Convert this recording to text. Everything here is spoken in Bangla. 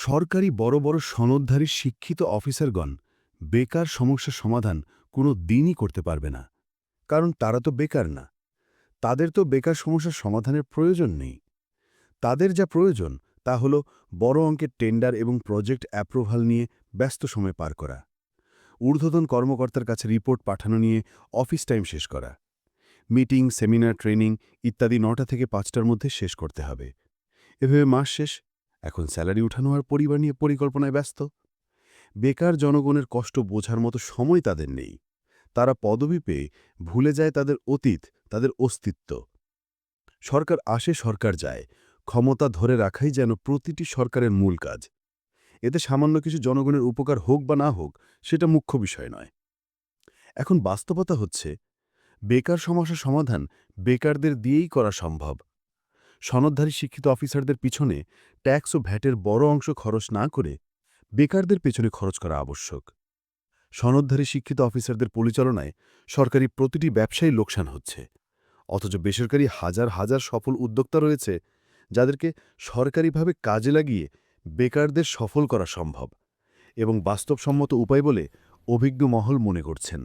সরকারি বড় বড় সনদধারী শিক্ষিত অফিসারগণ বেকার সমস্যা সমাধান কোনো দিনই করতে পারবে না, কারণ তারা তো বেকার না। তাদের তো বেকার সমস্যার সমাধানের প্রয়োজন নেই। তাদের যা প্রয়োজন তা হল বড় অঙ্কের টেন্ডার এবং প্রজেক্ট অ্যাপ্রুভাল নিয়ে ব্যস্ত সময় পার করা, ঊর্ধ্বতন কর্মকর্তার কাছে রিপোর্ট পাঠানো নিয়ে অফিস টাইম শেষ করা, মিটিং, সেমিনার, ট্রেনিং ইত্যাদি নটা থেকে পাঁচটার মধ্যে শেষ করতে হবে। এভাবে মাস শেষ এখন স্যালারি উঠানো আর পরিবার নিয়ে পরিকল্পনায় ব্যস্ত। বেকার জনগণের কষ্ট বোঝার মতো সময় তাদের নেই। তারা পদবি পেয়ে ভুলে যায় তাদের অতীত, তাদের অস্তিত্ব। সরকার আসে, সরকার যায়। ক্ষমতা ধরে রাখাই যেন প্রতিটি সরকারের মূল কাজ। এতে সামান্য কিছু জনগণের উপকার হোক বা না হোক, সেটা মুখ্য বিষয় নয়। এখন বাস্তবতা হচ্ছে, বেকার সমস্যা সমাধান বেকারদের দিয়েই করা সম্ভব। সনদধারী শিক্ষিত অফিসারদের পিছনে ট্যাক্স ও ভ্যাটের বড় অংশ খরচ না করে বেকারদের পেছনে খরচ করা আবশ্যক। সনদধারী শিক্ষিত অফিসারদের পরিচালনায় সরকারি প্রতিটি ব্যবসায়ী লোকসান হচ্ছে। অথচ বেসরকারি হাজার হাজার সফল উদ্যোক্তা রয়েছে যাদেরকে সরকারিভাবে কাজে লাগিয়ে বেকারদের সফল করা সম্ভব এবং বাস্তবসম্মত উপায় বলে অভিজ্ঞ মহল মনে করছেন।